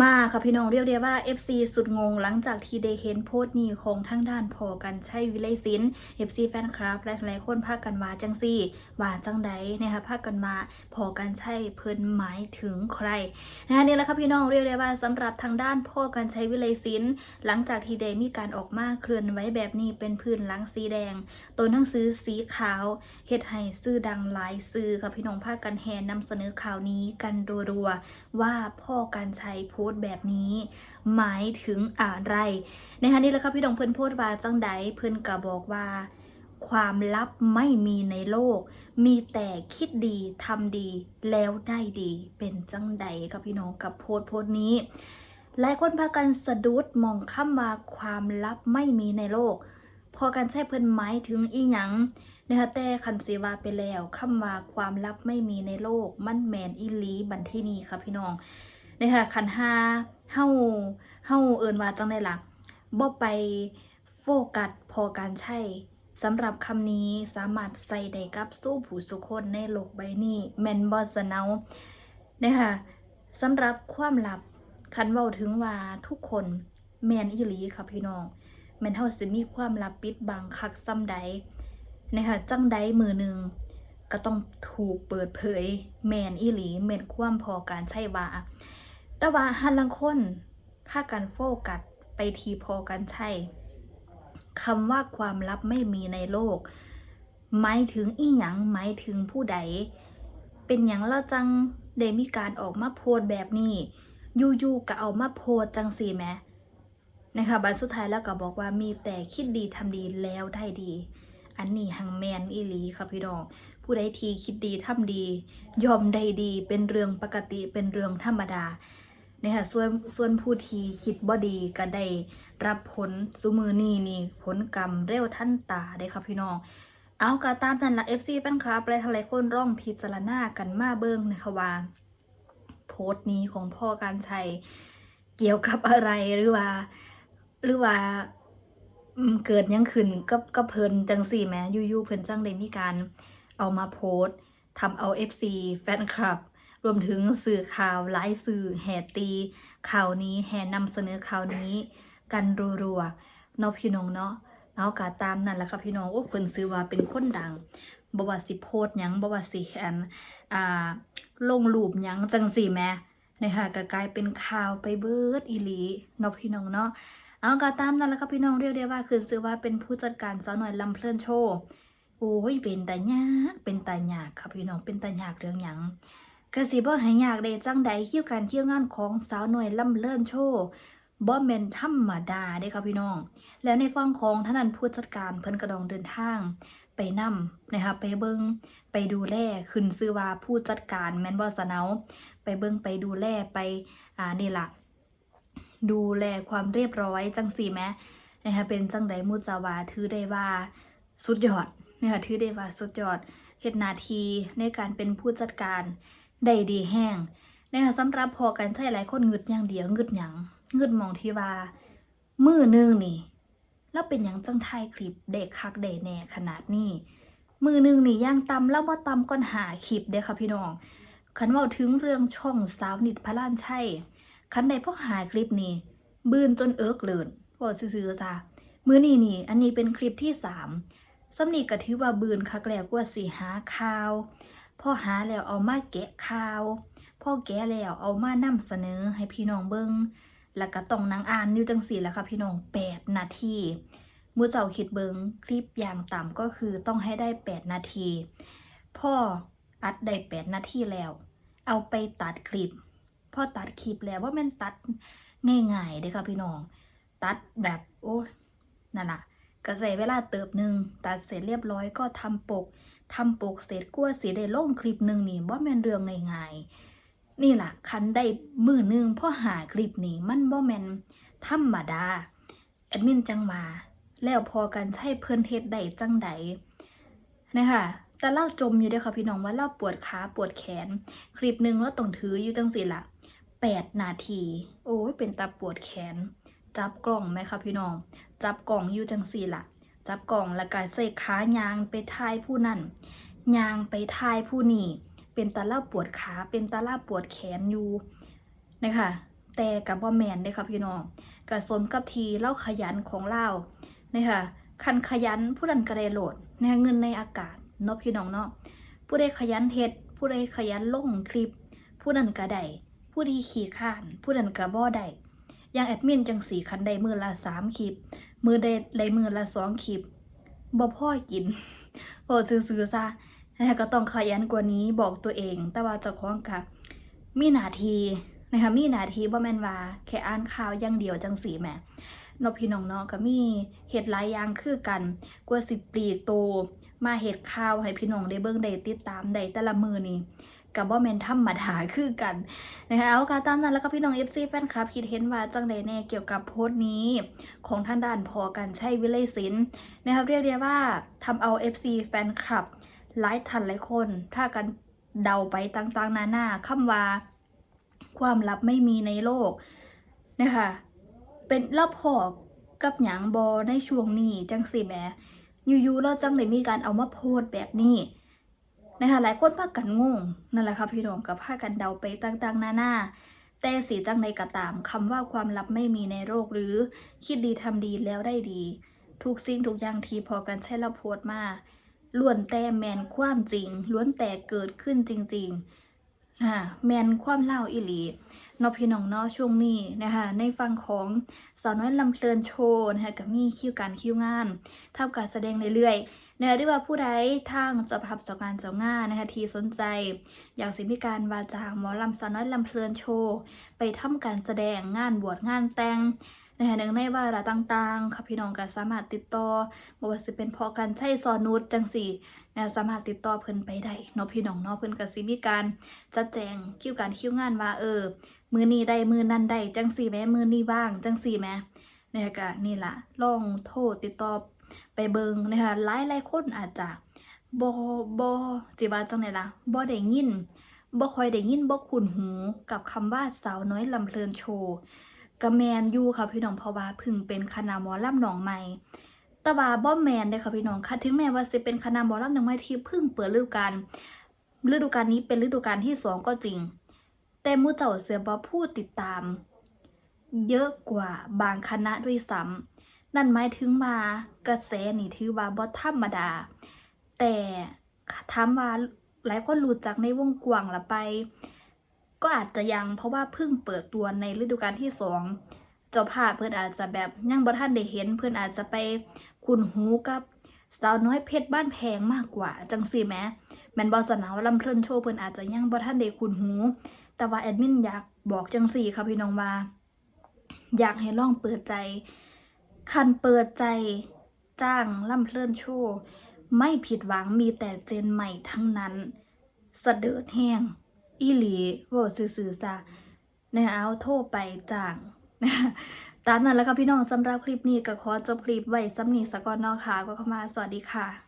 มาค่ะพี่น้องเรียกได้ว่า FC สุดงงหลังจากที่ได้เห็นโพสต์นี้ของทั้งด้านพอกันใช้วิไลศิลป์ FC แฟนคลับและหลายคนพากันว่าจังซี่ว่าจังใดนะคะพากันมาพอกันใช้เพิ่นหมายถึงใครนะคะนี่แหละค่ะพี่น้องเรียกได้ว่าสำหรับทางด้านพ่อกันใช้วิไลศิลป์ หลังจากที่ได้มีการออกมาเคลื่อนไหวแบบนี้เป็นพื้นหลังสีแดง ตัวหนังสือสีขาวเฮ็ดให้ซื้อดังหลายซื้อค่ะพี่น้องพากันแห่นำเสนอข่าวนี้กันรัวๆว่าพ่อการใช้พสต์แบบนี้ หมายถึงอะไรนะคะนี่แหละครับพี่ดองเพิ่อนโพสต์ว่าจังใดเพิ่อนก็บอกว่า ความลับไม่มีในโลก มีแต่คิดดีทำดีแล้วได้ดีเป็นจังใดครับพี่น้องกับโพสต์โพสต์นี้ หลายคนพากันสะดุดมองคำว่าความลับไม่มีในโลก พอกันใช้เพิ่อนหมายถึงอีหยังนะคะแต่คันสีว่าไปแล้วคำว่าความลับไม่มีในโลก มันแมนอีลีบันที่นี่ค่ะพี่น้อง นะคะคันหาเฮาเฮาเอินว่าจังได้ล่ะบ่ไปโฟกัสพอการใช้สำหรับคำนี้สามารถใส่ได้กับสู้ผู้สุคนในโลกใบนี้แมนบอสเนานะคะสำหรับความลับคันเว้าถึงว่าทุกคนแมนอีหลีค่ะพี่น้อง แมนเฮาสิมีความลับปิดบังคักซ้ำใดนะคะจังใดมือหนึ่งก็ต้องถูกเปิดเผยแมนอีหลีแมนความพอการใช่ว่า แต่ว่าหันลังคนพากันโฟกัสไปทีพอกันใช่คำว่าความลับไม่มีในโลก หมายถึงอีหยังหมายถึงผู้ใด เป็นหยังเราจังได้มีการออกมาโพสแบบนี้อยู่ๆก็เอามาโพสจังสีแมนะคะบันสุดท้ายแล้วก็บอกว่ามีแต่คิดดีทำดีแล้วได้ดี อันนี้หังแมนอีหลีค่ะพี่น้อง ผู้ใดทีคิดดีทำดี ยอมได้ดีเป็นเรื่องปกติเป็นเรื่องธรรมดา นะคะส่วนส่วนผู้ที่คิดบ่ดีก็ได้รับผลสุมือนี่นี่ผลกรรมเร็วทันตาได้ค่ะพี่น้อง เอากระตามนั่นละ FC แฟนคลับและทลายคนร่องพิจารณากันมาเบิ่งนะคะว่าโพสต์นี้ของพ่อการชัยเกี่ยวกับอะไรหรือว่าหรือว่าเกิดยังขึ้นกับกับเพลินจังสี่แมอยู่ๆเพลินจังได้มีการเอามาโพสต์ทำเอา FC แฟนคลับ รวมถึงสื่อข่าวหลายสื่อแห่ตีข่าวนี้แห่นำเสนอข่าวนี้ กันรัวๆเนาะพี่น้องเนาะเอากาตามนั่นแหละค่ะพี่น้องว่าคนซื้อว่าเป็นคนดังบวสิโพสยังบวสิอันอ่าลงรูปยังจังสี่แม่นะคะก็กลายเป็นข่าวไปเบิดอีหลีเนาะพี่น้องเนาะเอาก็ตามนั่นแหละครับพี่น้องเรียกได้ว่าคือซื้อว่าเป็นผู้จัดการสาวหน่อยลำเพลินโชว์โอ้ยเป็นตายากเป็นตายากครับพี่น้องเป็นตายากเรื่องหยัง กสิบ่ให้ยากได้จังใดคิวการคิวงานของสาวหน่อยลำเลินโชว์บ่แม่นธรรมดาเด้ครับพี่น้อง แล้วในฝั่งของท่านันผู้จัดการเพิ่นกระดองเดินทาง ไปนำนะคะไปเบิงไปดูแลขึ้นซื้อว่าผู้จัดการแม่นบ่สเนาไปเบิงไปดูแลไปอ่านี่ละดูแลความเรียบร้อยจังสี่แหมนะคะเป็นจังใดมุจาวาถือได้ว่าสุดยอดนะคะถือได้ว่าสุดยอดเฮ็ดหนาทีในการเป็นผู้จัดการ ได้ดีแห้งนะคะสำหรับพอกันใช้หลายคนงึดอย่างเดียวงึดหยังงึดมองที่ว่ามือหนึงนี่แล้วเป็นหยังจังไทยคลิปเด็กคักเดแน่ขนาดนี้มือหนึ่งนี่ย่างตำแล้วมาตำก้อนหาคลิปเด้อค่ะพี่น้องคันว่าถึงเรื่องช่องสาวนิดพระล้านใช่คันใดพ่อหาคลิปนี้บืนจนเอิกเลินบอกซื่อๆจ้ามือนี่นี่อันนี้เป็นคลิปที่สามสำนีก็ถือว่าบืนคักแล้วกว่าสีหาข่าว พ่อหาแล้วเอามาแกะข่าวพ่อแกะแล้วเอามานำเสนอให้พี่น้องเบิงแล้วก็ต้องนางอ่านอยู่จังสีแล้วค่ะพี่น้องแปดนาทีมูเจ้าคิดเบิงคลิปอย่างต่ำก็คือต้องให้ได้8นาที พ่ออัดได้8นาทีแล้ว เอาไปตัดคลิปพ่อตัดคลิปแล้วว่ามันตัดง่ายๆเด้อค่ะพี่น้อง ตัดแบบโอ้นั่นน่ะก็ใส่เวลาเติบหนึ่งตัดเสร็จเรียบร้อยก็ทำปก ทำปกเสร็จกลัวสีได้ลงคลิปหนึ่งนี่ว่าแม่นเรื่องง่ายๆนี่ล่ะคันได้มือหนึ่งพ่อหาคลิปนี่มันบ่แม่นธรรมดาแอดมินจังมาแล้วพอกันใช้เพิ่นเฮ็ดได้จังใดนะคะแต่เล่าจมอยู่เด้อค่ะพี่น้องว่าเล่าปวดขาปวดแขน คลิปหนึ่งแล้วต้องถืออยู่จังสิละแปดนาที โอ้ยเป็นตาปวดแขน จับกล่องไหมคะพี่น้อง จับกล่องอยู่จังสิละ จับกล่องแล้วก็ใส่ขายางไปทายผู้นั่นยางไปทายผู้นี่เป็นตาล่าปวดขาเป็นตาล่าปวดแขนอยู่นะคะแต่กับบ่แมนเด้ค่ะพี่น้องก็สมกับทีเล่าขยันของเรานะคะคันขยันผู้นั้นก็ไดโหลดนะคะเงินในอากาศเนาะพี่น้องเนาะผู้ใดขยันเฮ็ดผู้ใดขยันลงคลิป ผู้นั้นก็ไดผู้ที่ขี่ข้าน ผู้นั้นก็บ่ได้ อย่างแอดมินจังสีคันได้มือละสามคลิป มือได้ได้มือละสองคลิปบ่พ่อกินโอ้ซื้อๆซะนะคะก็ต้องขยันกว่านี้บอกตัวเอง แต่ว่าเจ้าของค่ะ มีหนาทีนะคะมีหนาทีบ่แม่นว่าแค่อ่านข่าวอย่างเดียวจังสีแหมเนพี่น้องเนาะก็มีเฮ็ดหลายอย่างคือกัน กว่าสิบปลีกโต มาเฮ็ดข่าวให้พี่น้องได้เบิ่งได้ติดตามได้แต่ละมือนี่ ก็บ่แมนธรรมดาคือกันนะคะเอาการตามนั้นแล้วก็พี่น้อง FC แฟนคลับ คิดเห็นว่าจังใดแน่เกี่ยวกับโพสต์นี้ ของท่านด้านพอกันใช้วิไลศิลป์นะครับเรียกได้ว่าทำเอา FC แฟนคลับหลายท่านหลายคน ถ้ากันเดาไปต่างๆ นานาคำว่า ความลับไม่มีในโลกนะคะเป็นเล่าพอกับหยางบอในช่วงนี้จังสิแหมอยู่ๆเราจังเลยมีการเอามาโพสต์แบบนี้ นะคะหลายคนพากันงงนั่นแหละค่ะพี่น้องกับพากันเดาไปต่างๆ นานาแต่สีจังในกระตามคำว่าความลับไม่มีในโลกหรือ คิดดีทำดีแล้วได้ดี ทุกสิ่งทุกอย่างที่พอกันใช้เราโพสมาล้วนแต่แมนความจริงล้วนแต่เกิดขึ้นจริงๆนะแมนความเล่าอิหลี นอพี่น้องเนาะช่วงนี้นะคะในฟังของสาวน้อยลำเพลินโชว์นะคะกับมีคิวการคิวงานทำการแสดงเรื่อยๆนะคะด้วยว่าผู้ใดทางเจะพับเจ้างานเจ้างานนะคะทีสนใจ อยากสิมีการวาจาหมอลำสาวน้อยลำเพลินโชว์ไปทำการแสดงงานบวชงานแต่งนะคะหนึ่งในวาระต่างๆค่ะพี่น้องก็สามารถติดต่อบอกว่าสิเป็นพอกันใช้ซอนุชจังสี่นะสามารถติดต่อเพิ่นไปได้เนาะพี่น้องเนาะเพิ่นก็สิมีการจัดแจงคิวการคิวงานว่าเออ มือนี้ได้มือนั้นได้จังสี่แม้มือนี้ว่างจังสี่แม้เนี่ยก็นี่ล่ะลองโทรติดต่อไปเบิงนะคะหลายหลายคนอาจจะบ่บ่จิว่าจังไดล่ะบ่ได้ยินบ่ค่อยได้ยินบ่คุ้นหูกับคำว่าสาวน้อยลำเพลินโชว์กระแมนยู่ค่ะพี่น้องเพราะว่าพึ่งเป็นคณะหมอลำหนองใหม่ต่ว่าบ่แมนเด้ค่ะพี่น้องค่ะถึงแม้ว่าสิเป็นคณะหมอลำหนองใหม่ที่พิ่งเปิดฤดูกาลฤดูกาลนี้เป็นฤดูกาลที่สองก็จริง แต่มูเจ้าเสือบ่ผู้ติดตาม เยอะกว่าบางคณะด้วยซ้ำนั่นหมายถึงว่ากระแสนี่ถือว่าบ่ธรรมดา แต่ถามว่าหลายคนรู้จักในวงกว้างละไป ก็อาจจะยังเพราะว่าเพิ่งเปิดตัวในฤดูกาลที่สองเจ้าภาพเพื่อนอาจจะแบบยังบ่ท่านได้เห็น เพื่อนอาจจะไปคุ้นหูกับสาวน้อยเพชรบ้านแพงมากกว่า จังสิแหมแมนบอสนาว่าลำเพลินโชว์เพิ่อนอาจจะยังบ่ทันได้คุ้นหู แต่ว่าแอดมินอยากบอกจังสี่ค่ะพี่น้องว่า อยากให้ลองเปิดใจ คันเปิดใจจ้างล่ำเพลินโชว์ไม่ผิดหวังมีแต่เจนใหม่ทั้งนั้นเสดิดแห้ง อีหลีโว้ซื่อๆซะนะเอาโทรไปจ้างตามนั้นแล้วค่ะพี่น้องสำหรับคลิปนี้ก็ขอจบคลิปไว้สำนีสกอนเนอค่ะก็เข้ามาสวัสดีค่ะ